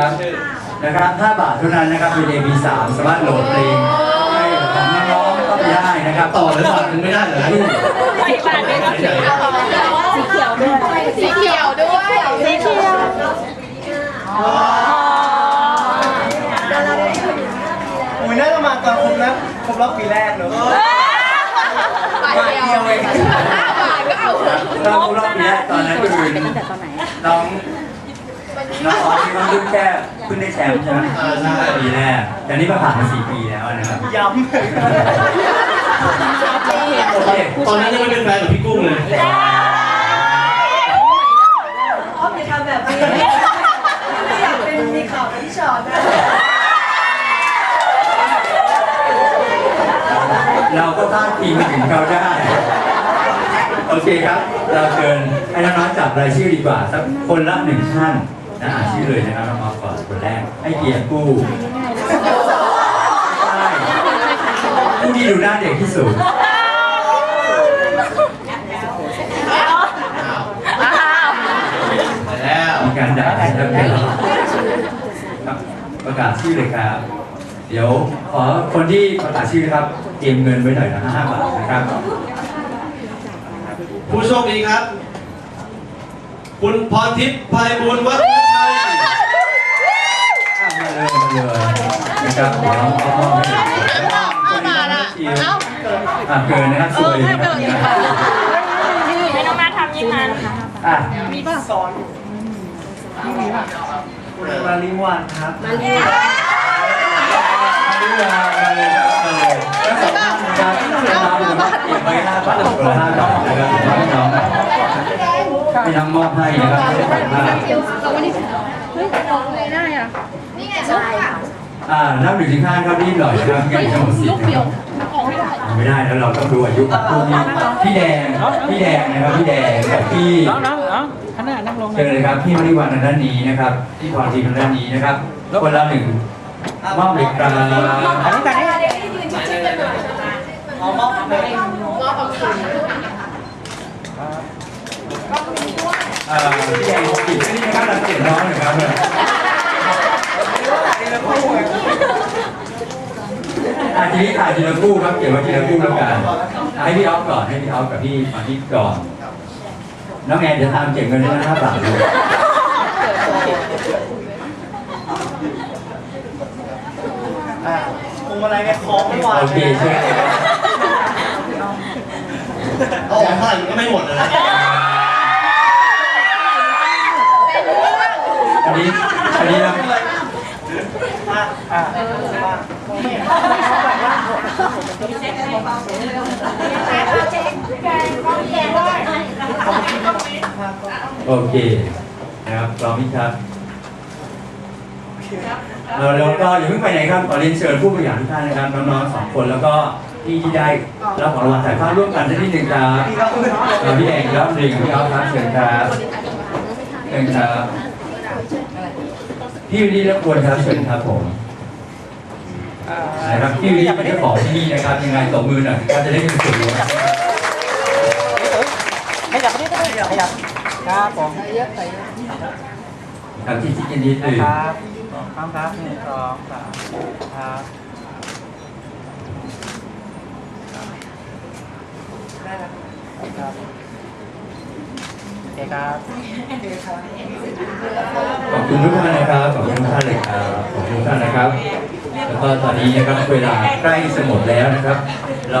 ครับนะครับ5บาทเท่านั้นนะครับเป็น AP3 สามารถโหลดเพลงให้ของน้องๆก็ไปได้นะครับ ต่อหรือบาทนึงไม่ได้เหรอสีบาทเป็นสีเขียวสีเขียวด้วยสีเขียวด้วยสีเขียวโอ้ยน่าจะมาตอนครบนะครบรอบปีแรกเนอะบาทเดียวห้าบาทก็เอาเรารอบนี้ตอนนั้นคือน้อง น้องออสที่ว่าเพิ่งแค่เพิ่งได้แชมป์ใช่ไหมอ่าใช่ ปีแรกแต่นี่มาผ่านมาสี่ปีแล้วนะครับ ย้โอเคตอนนั้นยังไม่เป็นแฟนกับพี่กุ้งเลยอ้อมอย่าทำแบบนี้ไม่อยากเป็นมีข่าวกับพี่ชอตนะเราก็พลาดทีมถึงเขาได้ โอเคครับ เราเชิญให้น้องๆจับรายชื่อดีกว่าสักคนละหนึ่งท่าน นะอ่านชื่อเลยนะครับน้องออฟก่อนคนแรกให้เกียรติผู้ใช่ผู้ที่ดูหน้าเด็กที่สุดแล้วมีการด่าให้รับเป็นครับประกาศชื่อเลยครับ เดี๋ยวขอคนที่ประกาศชื่อนะครับ เตรียมเงินไว้หน่อยนะห้าบาทนะครับ ผู้โชคดีครับ คุณพรทิพย์ภัยบุญวัฒนชัย อะมาเลยมาเลยนะครับเดี๋ยวเอามอบให้เอาบาทอะเอาอะเกินนะครับสวยนะครับไม่ต้องมาทำอยังนั้นอะำซ้อนมาลิวันครับมาเลยมาเลยมาเลยแล้วสองท่านนะครับน้องนะครับเก็บไว้ห้าบาทคนละห้าบาทนะครับให้น้อง ให้น้องมอบให้นะครับไม่ได้ขายผ้านี่ไงใช่ค่ะอ่านับหนึ่งถึงห้าครับรีบหน่อยนะครับเงินทั้งหมดสี่ไม่ได้แล้วเราต้องดูอายุของผู้ที่พี่แดงพี่แดงนะครับพี่แดงกับพี่น้องน้องน้องขนาดนั่งลงเลเชิญยเลยครับพี่มริวันทางด้านนี้นะครับพี่พรทีทางด้านนี้นะครับคนละหนึ่งมอบเลยครับอันนี้กันนี้อ๋อมอบเล ยอ่าพี่แดงปิดที่นี่นะครับเราเก็บน้องหน่อยครับอ่าทีนี้ถ่ายทีละคู่ครับเก็บไว้ทีละคู่แล้วกันให้พี่ออฟก่อนให้พี่ออฟกับพี่มาที่ก่อนน้องแอนจะตามเก็บเงินได้ห้าบาทเลยอ่าพวงมาลัยเนี่ยคล้องไม่วางโอเคเลยเชิญเอาออกเท่าไหร่ก็ไม่หมดเลยนะ นี้อันนี้เราอะโอเคนะครับพร้อมไหมครับเราแล้วก็อย่าเพิ่งไปไหนครับขอเรียนเชิญผู้บริหารทุกท่านนะครับน้องๆสองคนแล้วก็พี่ที่ได้รับของรางวัลถ่ายภาพร่วมกันสักนิดหนึ่งครับพี่เอ่อพี่แดงรอบหนึ่งพี่ออฟครับเชิญครับเชิญครับ พี่วินนี่รบกวนครับเชิญครับผมนะครับพี่วินนี่เป็นเจ้าของที่นี่นะครับยังไงตบมือหน่อยก็จะได้มีส่วนร่วมขยับไปนิดนึงขยับครับผมครับที่ที่ยินดีตื่นครับพร้อมครับหนึ่งสองสามครับครับโอเค ครับ ขอบคุณทุกท่านนะครับ ขอบคุณทุกท่านเลยครับ ขอบคุณทุกท่านนะครับ แล้วก็ตอนนี้นะครับเวลาใกล้จะหมดแล้วนะครับเรา